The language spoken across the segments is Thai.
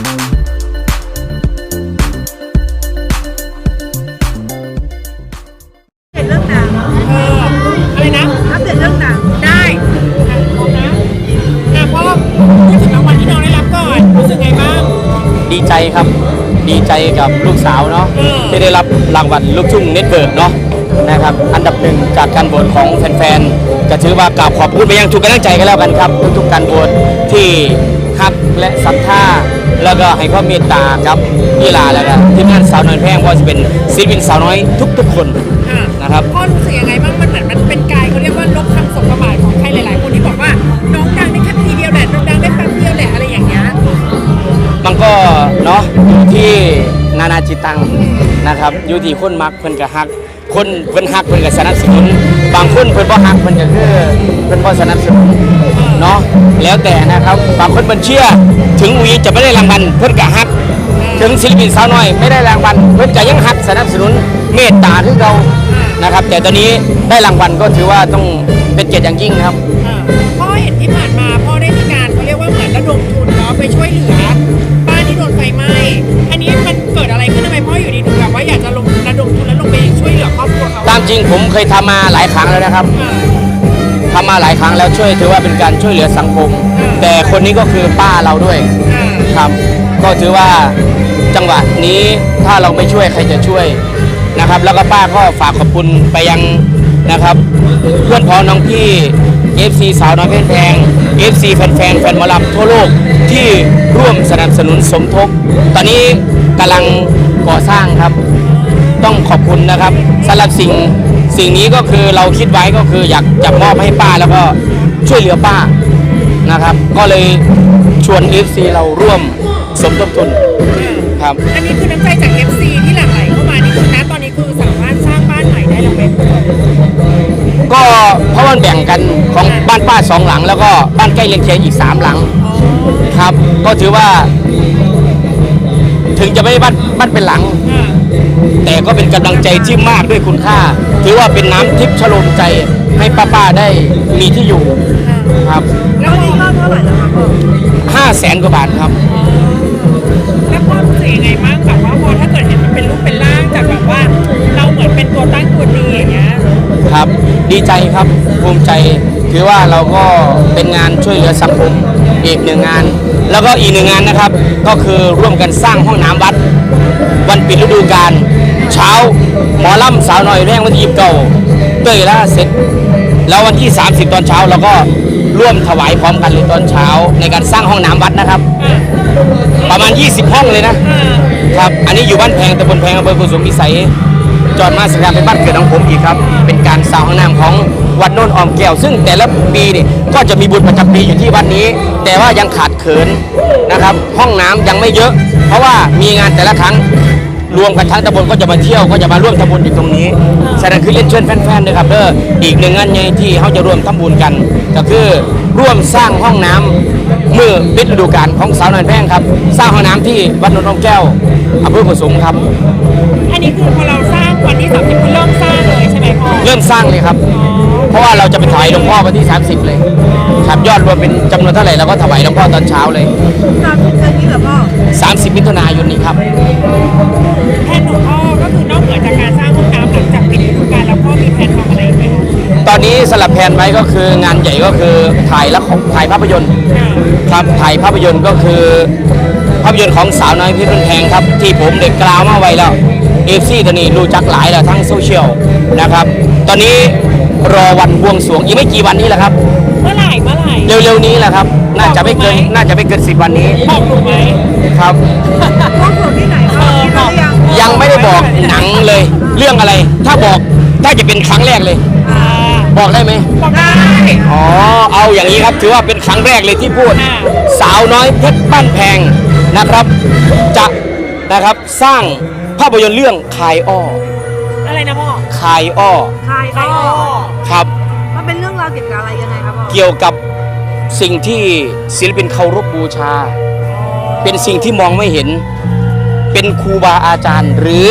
ดตเรื่องหนังได้นะนะพ่อพูดถึงรางวัลที่น้องได้รับก่อนรู้สึกไงบ้างดีใจครับ ดีใจกับลูกสาวเนาะอืมที่ได้รับรางวัลลูกทุ่งเน็ตเบิร์กเนาะนะครับ อันดับหนึ่งจากการโหวตของแฟนๆก็ถือว่ากราบขอบคุณไปยังทุกกำลังใจกันแล้วกันครับ ทุกๆการโหวตที่ฮักและศรัทธา แล้วก็ให้ความเมตตากับพี่ลาแล้วก็ทีมงานสาวน้อยแพร่งว่าจะเป็นศิลปินสาวน้อยทุก ๆ คนอะนะครับ พ่อรู้สึกยังไงบ้างมันเหมือนมันเป็นกายเขาเรียกว่าลบคำสบประมาทของใครหลาย ๆ คนที่บอกว่าน้องดังได้แค่ปีเดียวแหละน้องดังได้แป๊บเดียวแหละอะไรอย่างเงี้ยมันก็เนาะอยู่ที่นานาจิตตังนะครับอยู่ที่คนมักเพิ่นก็ฮัก คนเพิ่นฮักเพิ่นก็สนับสนุน บางคนเพิ่นบ่ฮักเพิ่นก็คือเพิ่นบ่สนับสนุนเนาะแล้วแต่นะครับ บางคนเพิ่นเชื่อ ถึงวีจะไม่ได้รางวัลเพิ่นก็ฮัก ถึงศิลปินสาวน้อยไม่ได้รางวัลเพิ่นก็ยังฮักสนับสนุนเมตตาคือเรานะครับ แต่ตอนนี้ได้รางวัลก็ถือว่าต้องเป็นเกียรติอย่างยิ่งนะครับ รัวเขาตามจริงผมเคยทำมาหลายครั้งแล้วนะครับอะทำมาหลายครั้งแล้วช่วยถือว่าเป็นการช่วยเหลือสังคมอืมแต่คนนี้ก็คือป้าเราด้วยอะครับก็ถือว่าจังหวะนี้ถ้าเราไม่ช่วยใครจะช่วยนะครับ แล้วก็ป้าก็ฝากขอบคุณไปยังนะครับ เพื่อนพ้องน้องพี่ FC สาวน้อยเพชรแพง FC แฟนๆแฟนหมอลำทั่วโลกที่ร่วมสนับสนุนสมทบ ตอนนี้กำลังก่อสร้างครับ ต้องขอบคุณนะครับสำหรับสิ่งสิ่งนี้ก็คือเราคิดไว้ก็คืออยากจะมอบให้ป้าแล้วก็ช่วยเหลือป้านะครับ ก็เลยชวน FC เราร่วมสมทบทุนครับ อันนี้คือน้ำใจจาก FC ที่หลั่งไหลเข้ามานี่คือนะตอนนี้คือสามารถสร้างบ้านใหม่ได้แล้วไหมก็เพราะมันแบ่งกันของบ้านป้าสองหลัง แล้วก็บ้านใกล้เรียงเคียงอีกสามหลัง อ๋อ ครับ ก็ถือว่า ถึงจะไม่ได้บ้านบ้านเป็นหลังอะแต่ก็เป็นกำลังใจที่มากด้วยคุณค่า ถือว่าเป็นน้ำทิพย์ชโลมใจให้ป้าๆได้มีที่อยู่อะครับแล้ววันนี้ก็เท่าไหร่แล้วครับพ่อห้าแสนกว่าบาทครับแล้วพ่อรู้สึกยังไงบ้างแบบว่าพอถ้าเกิดเห็นมันเป็นรูปเป็นร่างจากแบบว่า เราเหมือนเป็นตัวตั้งตัวตีอย่างเงี้ยครับ ดีใจครับภูมิใจถือว่าเราก็เป็นงานช่วยเหลือสังคม อีกหนึ่งงาน แล้วก็อีกหนึ่งงานนะครับ ก็คือร่วมกันสร้างห้องน้ำวัด วันปิดฤดูกาลเช้าหมอลำสาวน้อยแรงวันที่ยีิบเก้าเตยล่าเสร็จ แล้ววันที่ 30 ตอนเช้าเราก็ร่วมถวายพร้อมกันเลยตอนเช้า ในการสร้างห้องน้ำวัดนะครับ ประมาณ 20 ห้องเลยนะครับ อันนี้อยู่บ้านแพงตำบลแพงอำเภอกุสุมพิสัย จอดมาสกามเป็นบ้านเกิดของผมอีกครับ เป็นการสร้างห้องน้ำของวัดโน่นออมแก้ว ซึ่งแต่ละปีเนี่ยก็จะมีบุญประจำปีอยู่ที่วัดนี้ แต่ว่ายังขาดเขินนะครับ ห้องน้ำยังไม่เยอะ เพราะว่ามีงานแต่ละครั้งรวมกันทั้งตำบลก็จะมาเที่ยวก็จะมาร่วมทำบุญอยู่ตรงนี้ฉะนั้นคือเล่นเชิญแฟนๆด้วยครับเด้ออีกหนึ่งงานใหญ่ที่เขาจะร่วมทำบุญกัน ก็คือร่วมสร้างห้องน้ำเมื่อปิดฤดูกาลของสาวน้อยแพ่งครับ สร้างห้องน้ำที่วัดโนนทองแก้วอำเภอกุสุมครับ อันนี้คือพอเราสร้าง วันที่ 30คือเริ่มสร้างเลยใช่ไหมพ่อเริ่มสร้างเลยครับ เพราะว่าเราจะไปถวายหลวงพ่อวันที่ 30 เลยครับยอดรวมเป็นจำนวนเท่าไหร่เราก็ถวายหลวงพ่อตอนเช้าเลยสามสิบเดือนนี้เหรอพ่อ30 มิถุนายนนี้ครับ แผนของพ่อก็คือนอกเหนือจากการสร้างห้องน้ำหลังจากปิดฤดูกาลแล้วพ่อมีแผนทำอะไรอีกไหมคะตอนนี้สลับแผนไว้ก็คืองานใหญ่ก็คือถ่ายละครถ่ายภาพยนตร์ อะครับถ่ายภาพยนตร์ก็คือ ภาพยนตร์ของสาวน้อยเพชรบุญแพงครับ ที่ผมเด็กกล่าวมาไว้แล้วเอ ฟซีตัวนี้รู้จักหลายแล้วทั้งโซเชียลนะครับ ตอนนี้รอวันบวงสรวงอีกไม่กี่วันนี้แหละครับ เมื่อไหร่เมื่อไหร่เร็วๆนี้แหละครับ น่าจะไม่เกินบอกไหมน่าจะไม่เกินสิบวันนี้บอกถูกไหมครับพ่อส่วนที่ไหนพ่อคิดแล้วหรือยังยังไม่ได้บอกหนังเลย เรื่องอะไร ถ้าบอกถ้าจะเป็นครั้งแรกเลยอ่าบอกได้ไหมบอกได้อ๋อเอาอย่างนี้ครับถือว่าเป็นครั้งแรกเลยที่พูดค่ะสาวน้อยเพชรบ้านแพงนะครับ จะนะครับสร้าง ภาพยนตร์เรื่องคายอ้ออะไรนะพ่อคายอ้อคายใครอ้ออ้อครับ มันเป็นเรื่องราวเกี่ยวกับอะไรยังไงครับพ่อเกี่ยวกับสิ่งที่ศิลปินเคารพบูชา เป็นสิ่งที่มองไม่เห็น เป็นครูบาอาจารย์ หรือ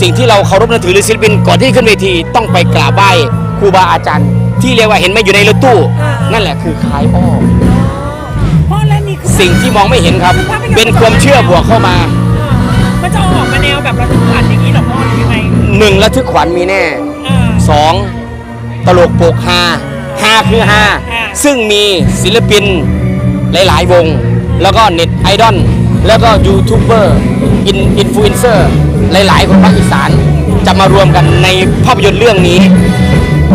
สิ่งที่เราเคารพนับถือหรือศิลปินก่อนที่ขึ้นเวทีต้องไปกราบไหว้ครูบาอาจารย์ ที่เรียกว่าเห็นไหมอยู่ในรถตู้ นั่นแหละคือคายอ้อ พ่อและนนี้คือสิ่งที่มองไม่เห็นครับ เป็นความเชื่อบวกเข้ามา แนวแบบระทึกขวัญอย่างนี้เหรอพ่อหรือยังไงหนึ่งระทึกขวัญมีแน่อ่า สองตลกโปกฮาฮาคือฮาอ่า ซึ่งมีศิลปินหลาย ๆ วง แล้วก็เน็ตไอดอลแล้วก็ยูทูบเบอร์อินอินฟลูเอนเซอร์หลายๆคนภาคอีสานจะมารวมกันในภาพยนตร์เรื่องนี้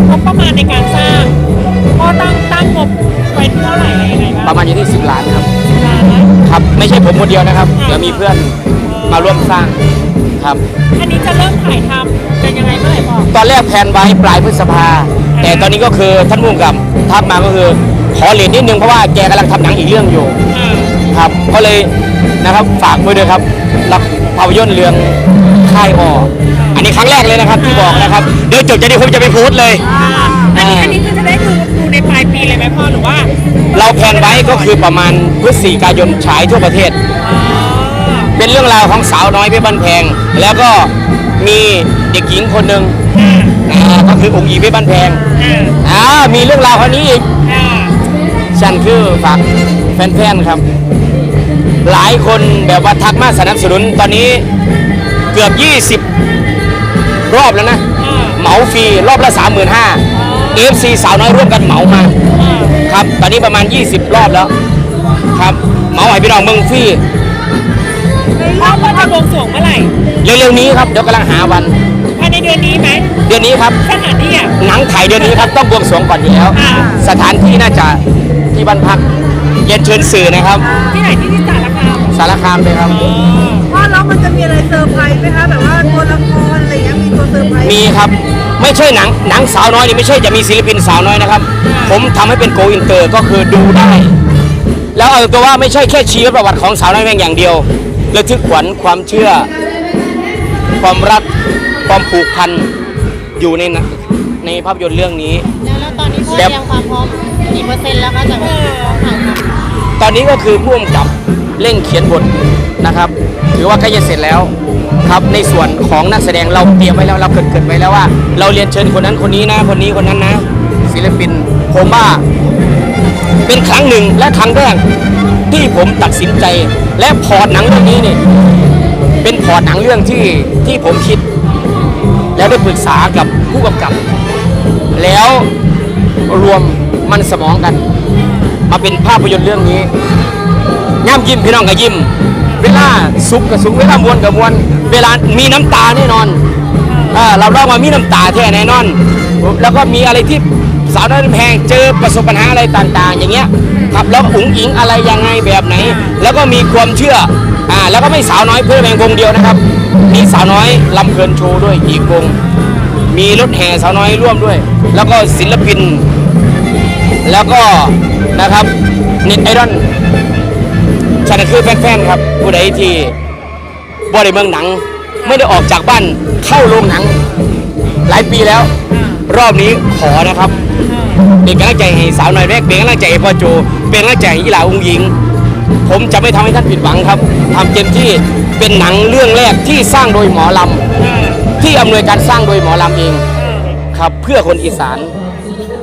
งบประมาณในการสร้างพ่อตั้งตั้งงบไว้ที่เท่าไหร่อะไรยังไงบ้างประมาณอยู่ที่ 10 ล้านครับล้านนะครับไม่ใช่ผมคนเดียวนะครับเดี๋ยวมีเพื่อน มาร่วมสร้างครับ อันนี้จะเริ่มถ่ายทำกันยังไงเมื่อไหร่พ่อตอนแรกแผนไว้ปลายพฤษภา แต่ตอนนี้ก็คือท่านผู้กำกับทักมาก็คือขอเลนนิดนึงเพราะว่าแกกำลังทำหนังอีกเรื่องอยู่อ่าครับ ก็เลยนะครับฝากไว้ด้วยครับรับภาพยนตร์เรื่องค่ายอออันนี้ครั้งแรกเลยนะครับที่บอกนะครับเดี๋ยวจบจะดีผมจะไปโพสต์เลยอันนี้อันนี้คือจะได้ดูดูในปลายปีเลยไหมพ่อหรือว่าเราแผนไว้ก็คือประมาณพฤศจิกายนฉายทั่วประเทศอ๋อ เป็นเรื่องราวของสาวน้อยเพชรบ้านแพง แล้วก็มีเด็กหญิงคนหนึ่งอ่าก็คือองค์หญิงเพชรบ้านแพงอ่ามีเรื่องราวคนนี้อีกฉันคือฝากแฟนๆครับ หลายคนแบบว่าทักมาสนับสนุนตอนนี้เกือบ 20 รอบแล้วนะ เหมาฟรีรอบละ 35,000 FC สาวน้อยร่วมกันเหมามาครับ ตอนนี้ประมาณ 20 รอบแล้ว ครับ เหมาให้พี่น้องเมืองฟรี พ่อพ่อจะบวงสรวงเมื่อไหร่เร็วๆนี้ครับเดี๋ยวกำลังหาวัน ภายในเดือนนี้ไหมเดือนนี้ครับ สถานที่อะ หนังถ่ายเดือนนี้ครับต้องบวงสรวงก่อนอยู่แล้ว อ่า สถานที่น่าจะที่บ้านพักเรียนเชิญสื่อนะครับ ที่ไหนที่ที่สารคามสารคามเลยครับอ๋อพ่อแล้วมันจะมีอะไรเซอร์ไพรส์ไหมคะแบบว่าตัวละครอะไรอย่างเงี้ยมีตัวเซอร์ไพรส์มีครับไม่ใช่หนังหนังสาวน้อยนี่ไม่ใช่จะมีศิลปินสาวน้อยนะครับ ผมทำให้เป็นโกอินเตอร์ก็คือดูได้ แล้วเอาตัวว่าไม่ใช่แค่ชีวประวัติของสาวน้อยเพียงอย่างเดียว ระทึกขวัญความเชื่อ ความรักความผูกพันอยู่ในหนังในภาพยนตร์เรื่องนี้ แล้วแล้วตอนนี้พ่อแบบเตรียมความพร้อมกี่เปอร์เซ็นต์แล้วคะจากถ่ายทำตอนนี้ก็คือผู้กำกับเร่งเขียนบทนะครับ ถือว่าใกล้จะเสร็จแล้วครับในส่วนของนักแสดงเราเตรียมไว้แล้วเราเกิดเกิดไว้แล้วว่า เราเรียนเชิญคนนั้นคนนี้นะคนนี้คนนั้นนะ ศิลปิน ผมว่าเป็นครั้งหนึ่งและครั้งแรกที่ผมตัดสินใจ และพอร์ตหนังเรื่องนี้เนี่ยเป็นพอร์ตหนังเรื่องที่ที่ผมคิด แล้วได้ปรึกษากับผู้กำกับ แล้วรวมมันสมองกัน มาเป็นภาพยนตร์เรื่องนี้ย่ำยิ้มพี่น้องก็ยิ้ม เวลาสุขกับสุขเวลามวนกับมวน เวลามีน้ำตาแน่นอนเอเราเล่ามามีน้ำตาแท้แน่นอน แล้วก็มีอะไรที่ สาวน้อยแพงเจอประสบปัญหาอะไรต่างๆ อย่างเงี้ยครับแล้วอุ๋งอิงอะไรยังไงแบบไหน แล้วก็มีความเชื่ออ่าแล้วก็ไม่สาวน้อยเพื่อแพงวงเดียวนะครับ มีสาวน้อยลำเพลินโชว์ด้วยอีกวงมีรถแห่สาวน้อยร่วมด้วย แล้วก็ศิลปิน แล้วก็นะครับเน็ตไอดอลฉันคือแฟนๆครับผู้ใดที่บ่ได้เมืองหนัง ไม่ได้ออกจากบ้านเข้าโรงหนัง หลายปีแล้ว รอบนี้ขอนะครับ เป็นกำลังใจให้สาวน้อยแรกเป็นกำลังใจให้พ่อโจ เป็นกำลังใจให้อีหลาองยิง ผมจะไม่ทำให้ท่านผิดหวังครับทำเต็มที่เป็นหนังเรื่องแรกที่สร้างโดยหมอลำที่อำนวยการสร้างโดยหมอลำเองครับเพื่อคนอีสาน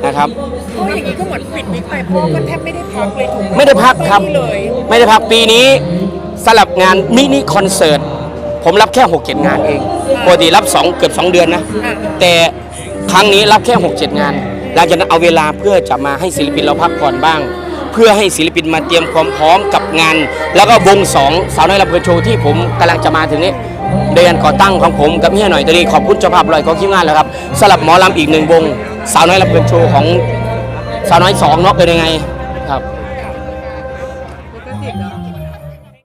นะครับเพราะอย่างนี้ก็เหมือนปิดวิกไปพ่อก็แทบไม่ได้พักเลยถูกหไม่ได้พักครับไม่เลยไม่ได้พักปีนี้สลับงานมินิคอนเสิร์ตผมรับแค่6กเจ็ดงานเองปกติรับ2เกือบ2เดือนนะ แต่ ครั้งนี้รับแค่6กเจ็ดงาน หลังจากนั้นเอาเวลาเพื่อจะมาให้ศิลปินเราพักผ่อนบ้าง เพื่อให้ศิลปินมาเตรียมความพร้อมกับงาน แล้วก็วงสองสาวน้อยลำเพลินโชว์ที่ผมกำลังจะมาถึงนี้เดือนก่อตั้งของผมกับเฮียหน่อยตอนนี้ขอบคุณเจ้าภาพลอยของทีมงานแล้วครับสลับหมอลำอีกหนึ่งวง สาวน้อยลำเพลินโชว์ของสาวน้อยสองเนาะเป็นยังไงครับ